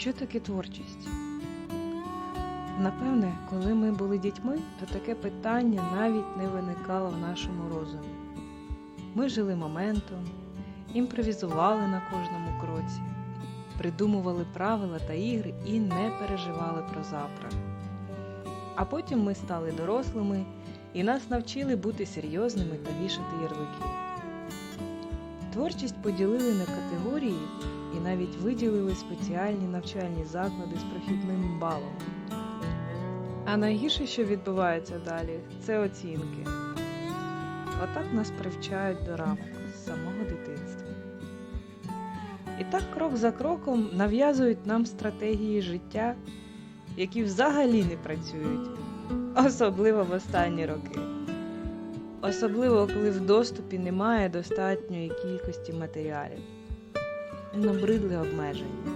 Що таке творчість? Напевне, коли ми були дітьми, то таке питання навіть не виникало в нашому розумі. Ми жили моментом, імпровізували на кожному кроці, придумували правила та ігри і не переживали про завтра. А потім ми стали дорослими і нас навчили бути серйозними та вішати ярлики. Творчість поділили на категорії і навіть виділили спеціальні навчальні заклади з прохідним балом. А найгірше, що відбувається далі, це оцінки. Отак нас привчають до рамок з самого дитинства. І так крок за кроком нав'язують нам стратегії життя, які взагалі не працюють, особливо в останні роки. Особливо, коли в доступі немає достатньої кількості матеріалів. Набридли обмеження,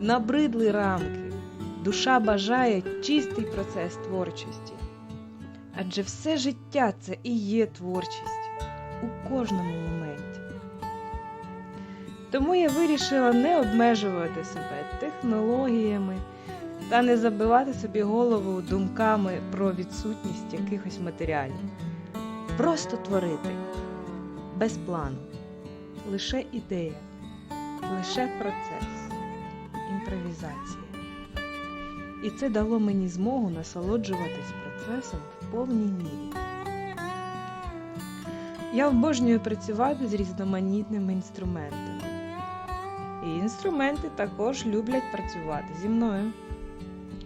набридли рамки. Душа бажає чистий процес творчості. Адже все життя це і є творчість у кожному моменті. Тому я вирішила не обмежувати себе технологіями та не забивати собі голову думками про відсутність якихось матеріалів. Просто творити без плану, лише ідея, лише процес, імпровізація. І це дало мені змогу насолоджуватись процесом в повній мірі. Я обожнюю працювати з різноманітними інструментами. І інструменти також люблять працювати зі мною.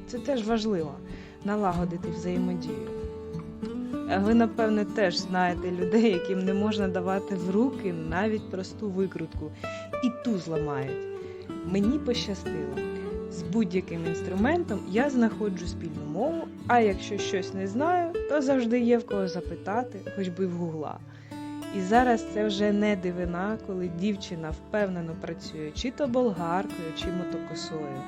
Це теж важливо налагодити взаємодію. Ви, напевне, теж знаєте людей, яким не можна давати в руки навіть просту викрутку, і ту зламають. Мені пощастило. З будь-яким інструментом я знаходжу спільну мову, а якщо щось не знаю, то завжди є в кого запитати, хоч би в гугла. І зараз це вже не дивина, коли дівчина впевнено працює чи то болгаркою, чи мотокосою.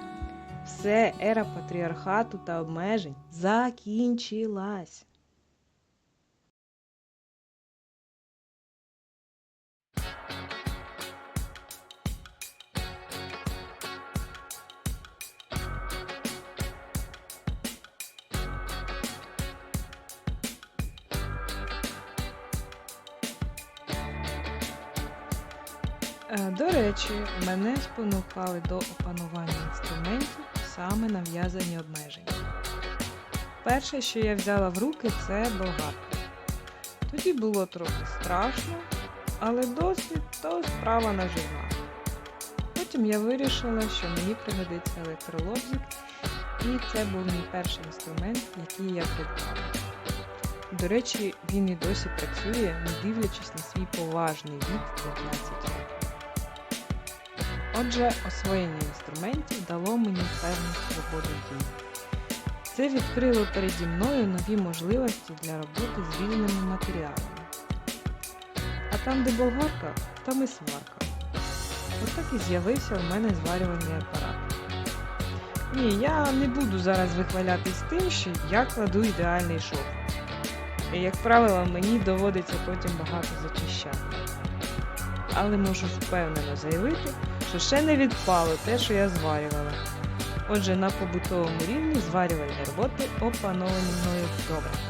Все, ера патріархату та обмежень закінчилась. До речі, мене спонукали до опанування інструментів саме нав'язані обмеження. Перше, що я взяла в руки, це болгарка. Тоді було трохи страшно, але досвід то справа наживна. Потім я вирішила, що мені пригодиться електролобзик, і це був мій перший інструмент, який я придбала. До речі, він і досі працює, не дивлячись на свій поважний вік 15 років. Отже, освоєння інструментів дало мені певну свободу дій. Це відкрило переді мною нові можливості для роботи з різними матеріалами. А там, де болгарка, там і сварка. Отак і з'явився в мене зварювальний апарат. Ні, я не буду зараз вихвалятись тим, що я кладу ідеальний шов. І, як правило, мені доводиться потім багато зачищати. Але можу впевнено заявити, що ще не відпало те, що я зварювала. Отже, на побутовому рівні зварювальні роботи опановані мною добре.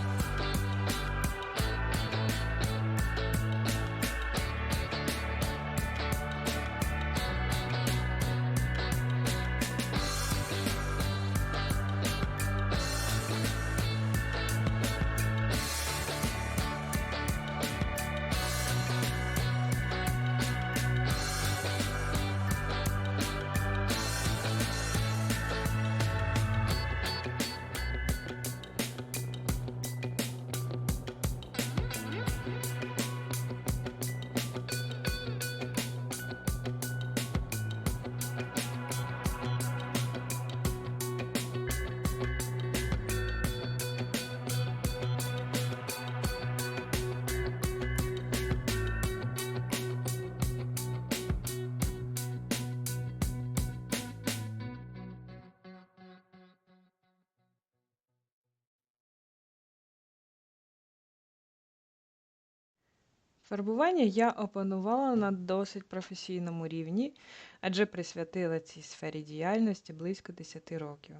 Фарбування я опанувала на досить професійному рівні, адже присвятила цій сфері діяльності близько 10 років.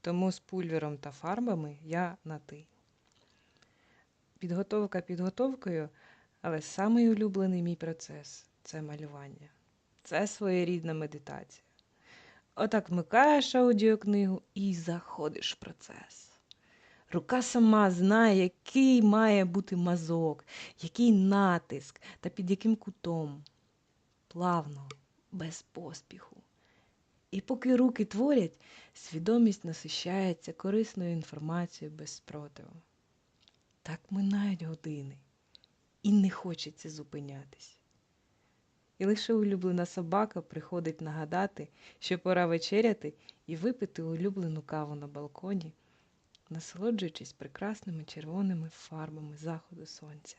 Тому з пульвером та фарбами я на ти. Підготовка підготовкою, але самий улюблений мій процес це малювання. Це своєрідна медитація. Отак вмикаєш аудіокнигу і заходиш в процес. Рука сама знає, який має бути мазок, який натиск та під яким кутом. Плавно, без поспіху. І поки руки творять, свідомість насищається корисною інформацією без спротиву. Так минають години, і не хочеться зупинятись. І лише улюблена собака приходить нагадати, що пора вечеряти і випити улюблену каву на балконі, насолоджуючись прекрасними червоними фарбами заходу сонця.